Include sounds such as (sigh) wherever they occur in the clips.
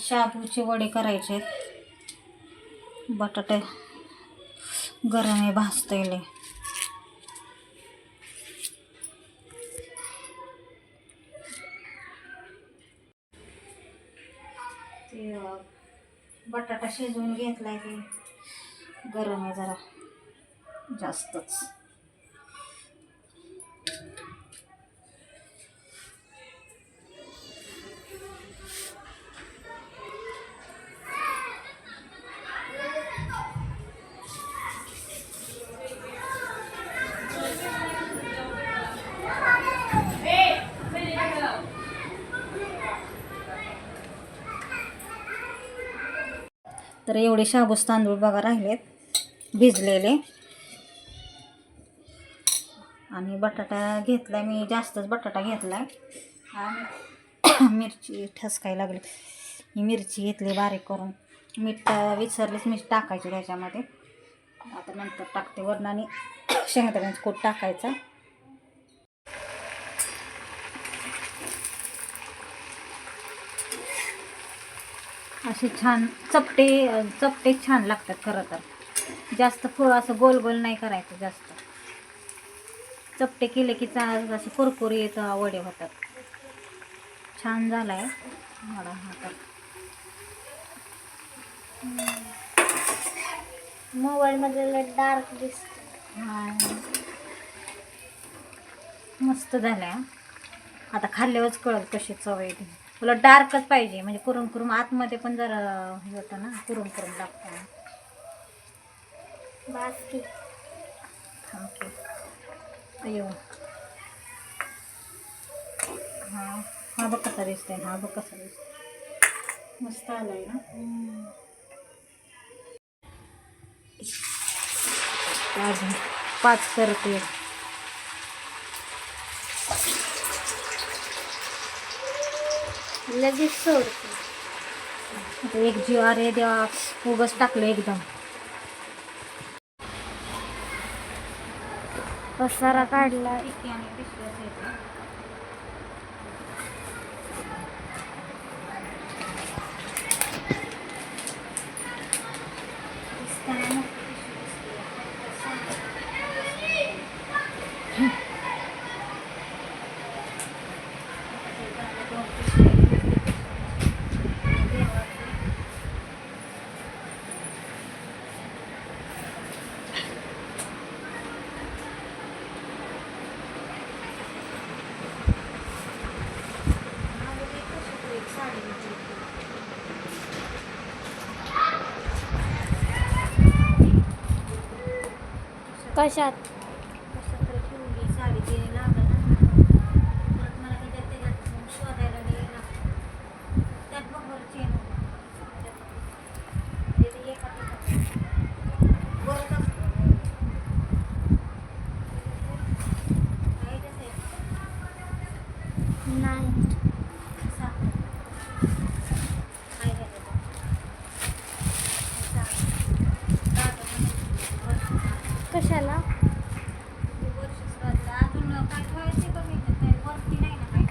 शाबूचे वडे करायचे बटाटे गरम आहे भाजता येईल ते बटाटा शिजवून घेतलाय ते. गरम आहे जरा. जास्तच. एवढे शाबूस तांदूळ बघा राहिलेत भिजलेले. आणि बटाटा घेतलाय मी जास्तच बटाटा घेतलाय. आणि (coughs) मिरची ठसकायला लागली. ही मिरची घेतली बारीक करून. मीठ विसरलीच मीठ टाकायची त्याच्यामध्ये. आता नंतर टाकते. वरण आणि (coughs) शेंगदाण्याचा कोट टाकायचा. असे छान चपटे चपटे छान लागतात खरं तर. जास्त फळ असं गोल गोल नाही करायचं जास्त. चपटे केले की चा असे कुरकुरीत वडे होतात. छान झाला आहे मला हा तर. मोबाईलमध्ये डार्क दिसत. मस्त झालं आता खाल्ल्यावरच कळत कशी चव ती. तुला डार्कच पाहिजे म्हणजे कुरुम कुरुम. आतमध्ये पण जरा हे होतं ना कुरुम कुरुम लागतं. बाकी ओके अयो हां हा बघ कसा दिसतंय हा बघ कसा दिसतोय. मस्त आलाय ना. अजून पाच करते. लगेच सोडते. आता एक जीवा रे देवा उगच टाकलं एकदम. पसारा काढला कशात? साडी ते लागल ना परत मला त्याच्यात त्याच्यात शोधायला गेला त्यात बघ बरं चेन ते एका वरच असतं. आहे तसं आहे. नाही असा. आहे का त्याच्यात? असा. कागद म्हणजे वरचा. कशाला वर्ष श्राद्ध. अजून काय ठेवायचं का मी काय वरती नाही ना काय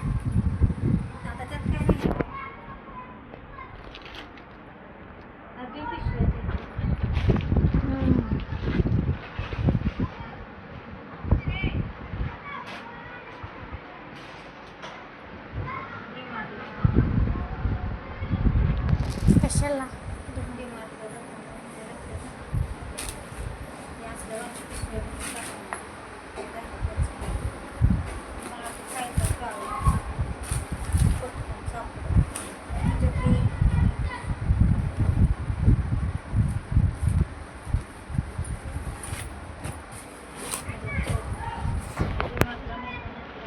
आता त्यात काय नाही अगदी पिशव्याच आहेत. कशाला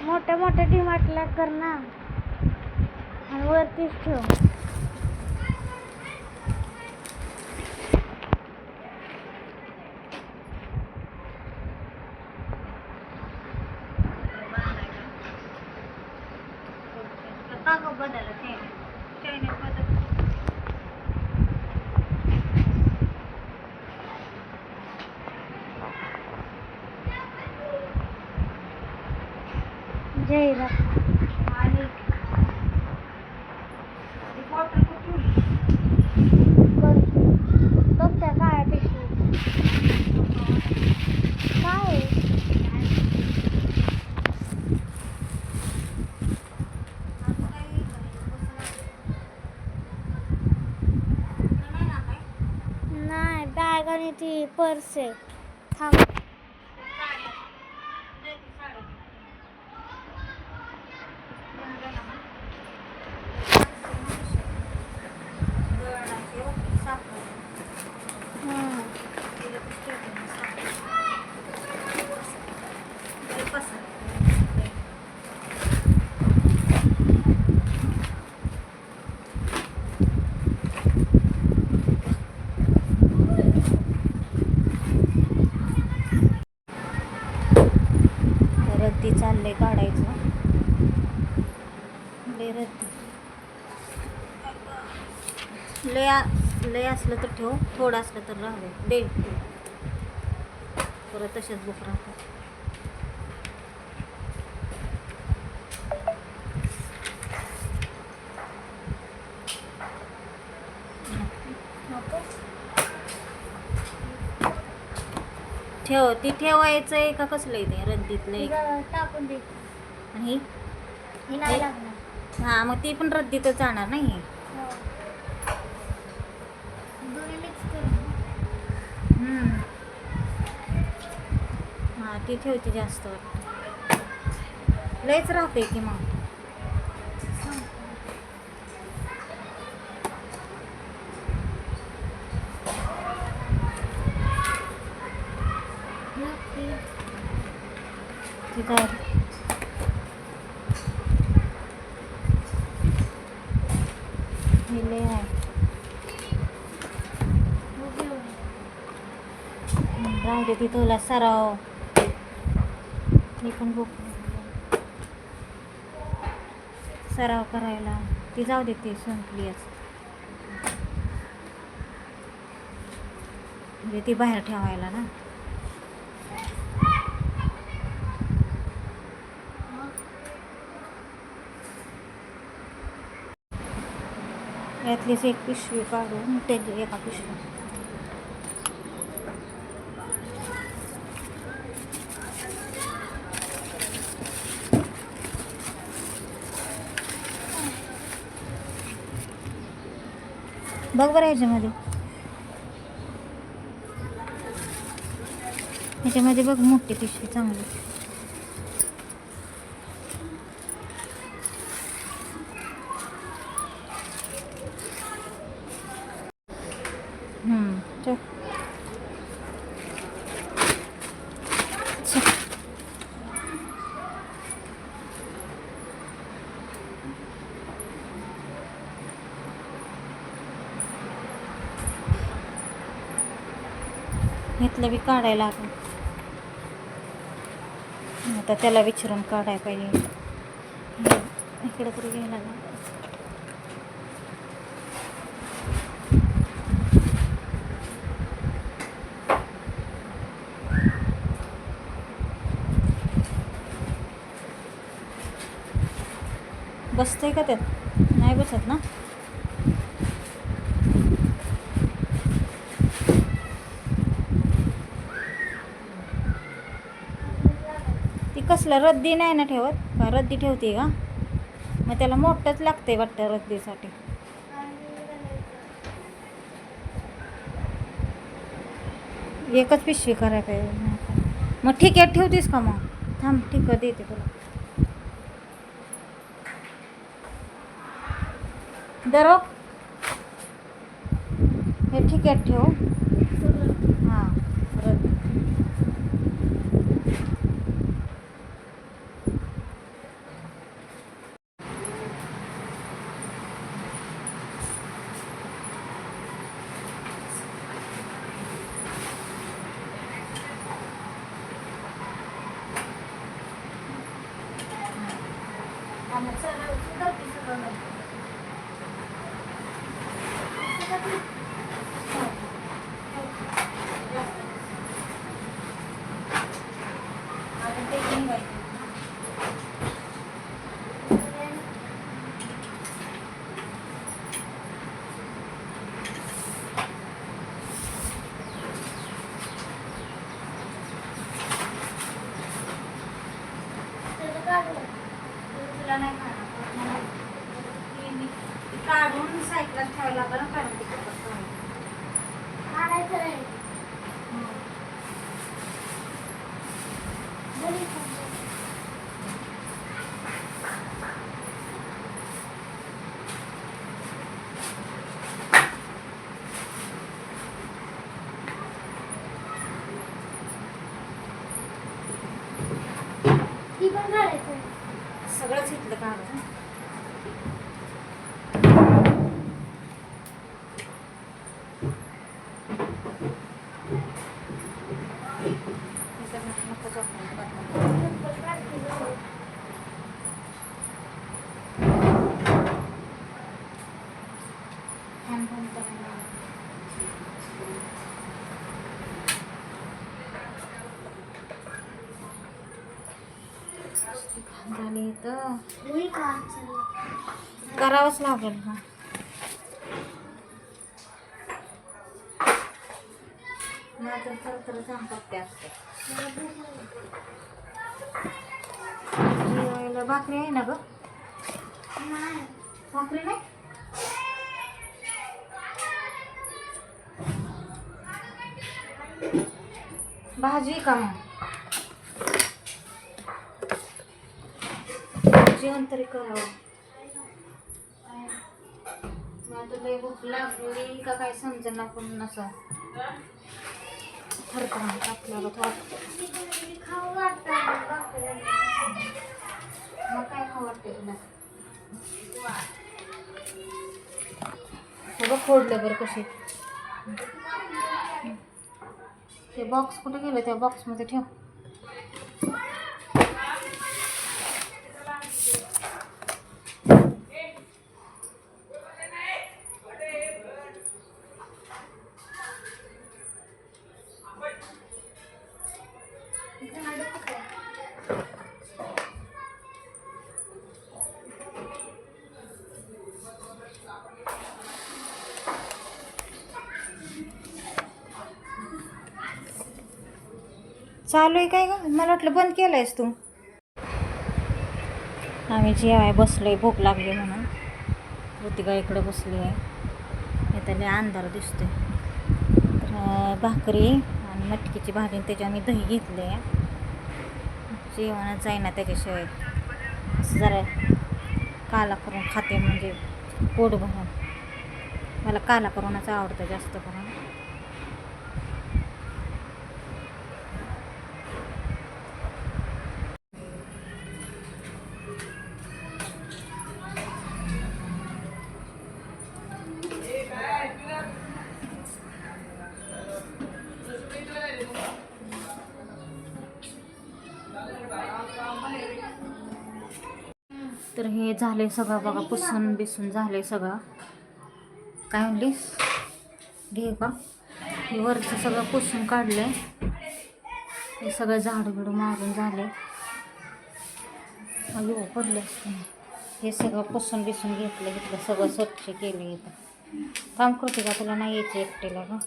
मोठ्या मोठ्या कर ना. आणि वरतीच ठेव. कागद बदल जाहिरात आणि ती बॉटल कुठे ठेवली आणि ती पर्स आहे थांब हम्म. रद्दी चाललंय काढायचं लय रद्दी लय आ- लय असलं तर ठेव थोडं असलं तर राहू दे. परत तसेच बुक राहतात. ठेव ती ठेवायचं आहे का कसलं ते? रद्दीतलं आहे आणि? हे? हां मग ती पण रद्दीतच जाणार नाही हो. दोन्ही मिक्स करून हां ती ठेवते जास्त लयच राहते की मग. ती काय हे लय आहे हम्म, म्हणजे राहू दे ती तुला सराव. मी पण बुक सराव करायला. ती जाऊ दे ती संपलीच म्हणजे ती बाहेर ठेवायला ना. यातलीच एक पिशवी काढून त्याची एका पिशवी. बघ बरं ह्याच्यामध्ये. ह्याच्यामध्ये बघ मोठी पिशवी चांगली हम्म, चल. चल. इथलं बी काढायला लागेल आता त्याला विचारून काढायला पाहिजे. इकडे तरी घ्यायला लागेल बसतंय का त्यात? नाही बसत ना ती कसलं रद्दी नाही ना ठेवत? का रद्दी ठेवते का? मग त्याला मोठंच लागतंय वाटतं रद्दीसाठी. एकच पिशवी करायला पाहिजे. मग ठीक आहे ठेवतेस का मग? थांब ठीक आहे देते तुला. दरो हे ठीक आहे ठेव. 어 झाली तर. करावंच लागेल का नाहीतर तर तर सांगतात ते असते. जेवायला भाकरी आहे ना ग. भाकरी नाही? भाजी का मग जेवण तरी करावं माझं लय भूक लागली का काय समजेना पण नसं थरथर आपल्याला वाटतं खाऊ वाटतं मग काय खाऊ वाटते तुला बघ फोडलं बरं कशी ते बॉक्स कुठे गेलं? त्या बॉक्समध्ये ठेव. चालू आहे काय ग? मला वाटलं बंद केलं आहेस तू. आम्ही जेवाय आहे भूक लागली म्हणून. ऋतिका इकडं बसली आहे. त्याला अंधार दिसतोय. तर भाकरी आणि मटकीची भाजी आणि त्याच्यावर आम्ही दही घेतले आहे जेवणच जाईना त्याच्याशिवाय. असं जरा काला करून खाते म्हणजे पोट भरून. मला काला करूनच आवडतं जास्त करून. तर हे झाले सगळं बघा पुसून बिसून झाले सगळं. काय म्हणलीस? घे का? हे वरचं सगळं पुसून काढलंय. हे सगळं झाडू बिडू मारून झाले. अयो पडले हे सगळं पुसून बिसून घेतलं घेतलं सगळं स्वच्छ केलं इथं. काम करते का तुला नाही यायचं एकटेला का